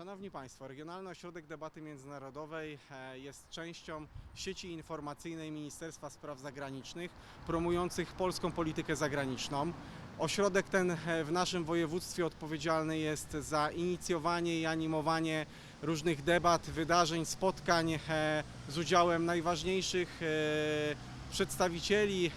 Szanowni Państwo, Regionalny Ośrodek Debaty Międzynarodowej e, jest częścią sieci informacyjnej Ministerstwa Spraw Zagranicznych promujących polską politykę zagraniczną. Ośrodek ten e, w naszym województwie odpowiedzialny jest za inicjowanie i animowanie różnych debat, wydarzeń, spotkań e, z udziałem najważniejszych przedstawicieli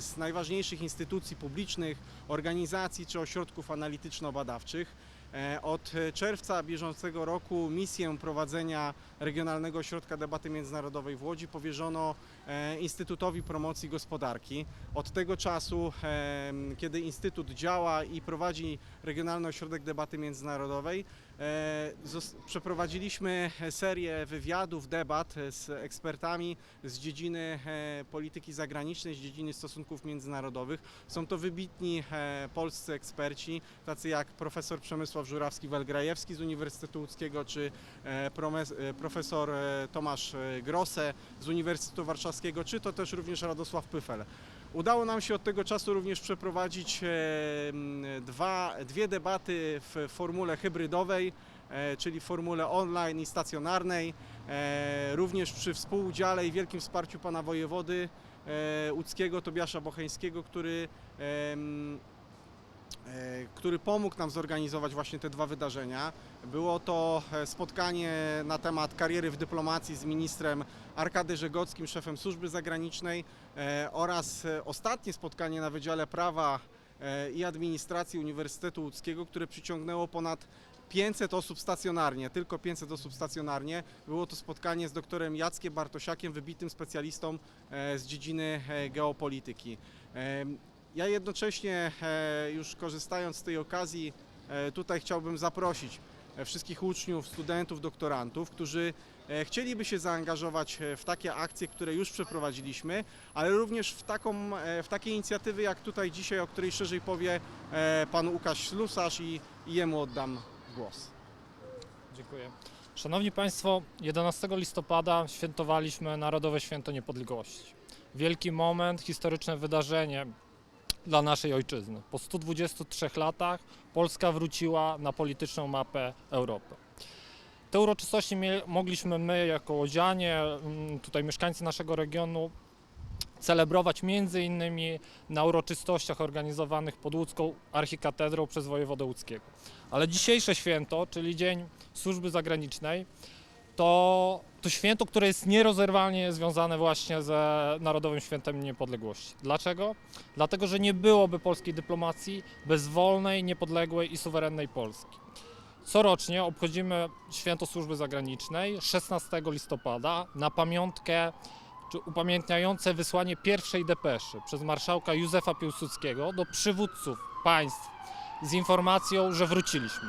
z najważniejszych instytucji publicznych, organizacji czy ośrodków analityczno-badawczych. E, Od czerwca bieżącego roku misję prowadzenia Regionalnego Ośrodka Debaty Międzynarodowej w Łodzi powierzono e, Instytutowi Promocji Gospodarki. Od tego czasu, e, kiedy Instytut działa i prowadzi Regionalny Ośrodek Debaty Międzynarodowej, przeprowadziliśmy serię wywiadów, debat e, z ekspertami z dziedziny e, polityki zagranicznej, z dziedziny stosunków międzynarodowych. Są to wybitni e, polscy eksperci, tacy jak profesor Przemysław Żurawski-Welgrajewski z Uniwersytetu Łódzkiego, czy e, e, profesor e, Tomasz e, Grosse z Uniwersytetu Warszawskiego, czy to też również Radosław Pyfel. Udało nam się od tego czasu również przeprowadzić e, dwa, dwie debaty w formule hybrydowej, e, czyli formule online i stacjonarnej, e, również przy współudziale i wielkim wsparciu pana wojewody łódzkiego Tobiasza Bocheńskiego, który który pomógł nam zorganizować właśnie te dwa wydarzenia. Było to e, spotkanie na temat kariery w dyplomacji z ministrem Arkady Żegockim, szefem służby zagranicznej e, oraz e, ostatnie spotkanie na Wydziale Prawa e, i Administracji Uniwersytetu Łódzkiego, które przyciągnęło ponad 500 osób stacjonarnie, tylko 500 osób stacjonarnie. Było to spotkanie z doktorem Jackiem Bartosiakiem, wybitnym specjalistą e, z dziedziny e, geopolityki. Ja jednocześnie, e, już korzystając z tej okazji, e, tutaj chciałbym zaprosić e, wszystkich uczniów, studentów, doktorantów, którzy chcieliby się zaangażować w takie akcje, które już przeprowadziliśmy, ale również w, taką, w takie inicjatywy jak tutaj dzisiaj, o której szerzej powie pan Łukasz Ślusarz i, i jemu oddam głos. Dziękuję. Szanowni Państwo, 11 listopada świętowaliśmy Narodowe Święto Niepodległości. Wielki moment, historyczne wydarzenie dla naszej ojczyzny. Po 123 latach Polska wróciła na polityczną mapę Europy. Te uroczystości mogliśmy my, jako łodzianie, mm, tutaj mieszkańcy naszego regionu, celebrować między innymi na uroczystościach organizowanych pod łódzką archikatedrą przez wojewodę łódzkiego. Ale dzisiejsze święto, czyli Dzień Służby Zagranicznej, to, to święto, które jest nierozerwalnie związane właśnie ze Narodowym Świętem Niepodległości. Dlaczego? Dlatego, że nie byłoby polskiej dyplomacji bez wolnej, niepodległej i suwerennej Polski. Corocznie obchodzimy Święto Służby Zagranicznej 16 listopada na pamiątkę czy upamiętniające wysłanie pierwszej depeszy przez marszałka Józefa Piłsudskiego do przywódców państw z informacją, że wróciliśmy,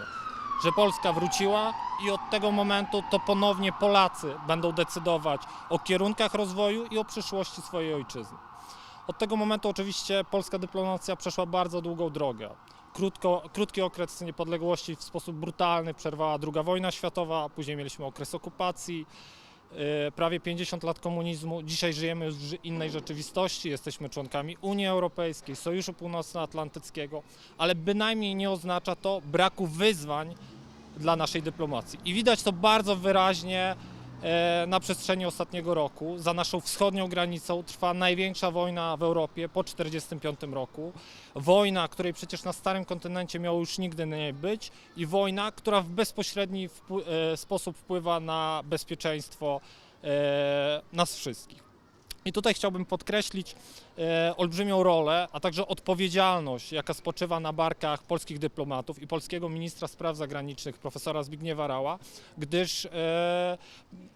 że Polska wróciła i od tego momentu to ponownie Polacy będą decydować o kierunkach rozwoju i o przyszłości swojej ojczyzny. Od tego momentu oczywiście polska dyplomacja przeszła bardzo długą drogę. Krótko, krótki okres niepodległości w sposób brutalny przerwała II wojna światowa, później mieliśmy okres okupacji, prawie 50 lat komunizmu. Dzisiaj żyjemy już w innej rzeczywistości, jesteśmy członkami Unii Europejskiej, Sojuszu Północnoatlantyckiego, ale bynajmniej nie oznacza to braku wyzwań dla naszej dyplomacji. I widać to bardzo wyraźnie na przestrzeni ostatniego roku. Za naszą wschodnią granicą trwa największa wojna w Europie po 1945 roku. Wojna, której przecież na starym kontynencie miało już nigdy nie być i wojna, która w bezpośredni e, sposób wpływa na bezpieczeństwo e, nas wszystkich. I tutaj chciałbym podkreślić e, olbrzymią rolę, a także odpowiedzialność, jaka spoczywa na barkach polskich dyplomatów i polskiego ministra spraw zagranicznych, profesora Zbigniewa Rała, gdyż e,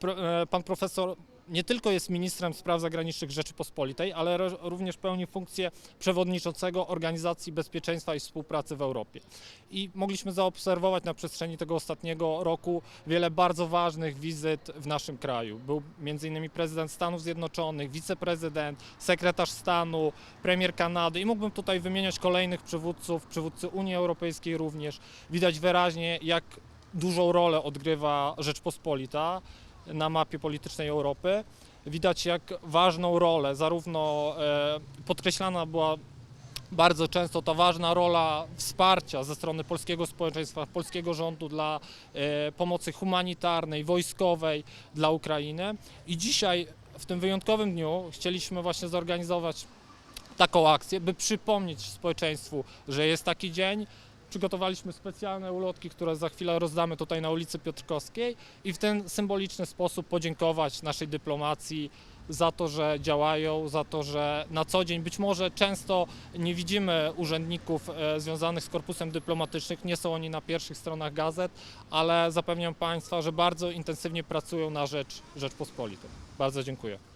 e, pan profesor nie tylko jest ministrem spraw zagranicznych Rzeczypospolitej, ale również pełni funkcję przewodniczącego Organizacji Bezpieczeństwa i Współpracy w Europie. I mogliśmy zaobserwować na przestrzeni tego ostatniego roku wiele bardzo ważnych wizyt w naszym kraju. Był m.in. prezydent Stanów Zjednoczonych, wiceprezydent, sekretarz stanu, premier Kanady i mógłbym tutaj wymieniać kolejnych przywódców, przywódcy Unii Europejskiej również. Widać wyraźnie, jak dużą rolę odgrywa Rzeczpospolita na mapie politycznej Europy. Widać, jak ważną rolę, zarówno e, podkreślana była bardzo często ta ważna rola wsparcia ze strony polskiego społeczeństwa, polskiego rządu dla e, pomocy humanitarnej, wojskowej dla Ukrainy. I dzisiaj, w tym wyjątkowym dniu, chcieliśmy właśnie zorganizować taką akcję, by przypomnieć społeczeństwu, że jest taki dzień. Przygotowaliśmy specjalne ulotki, które za chwilę rozdamy tutaj na ulicy Piotrkowskiej i w ten symboliczny sposób podziękować naszej dyplomacji za to, że działają, za to, że na co dzień być może często nie widzimy urzędników e, związanych z korpusem dyplomatycznym, nie są oni na pierwszych stronach gazet, ale zapewniam Państwa, że bardzo intensywnie pracują na rzecz Rzeczpospolitej. Bardzo dziękuję.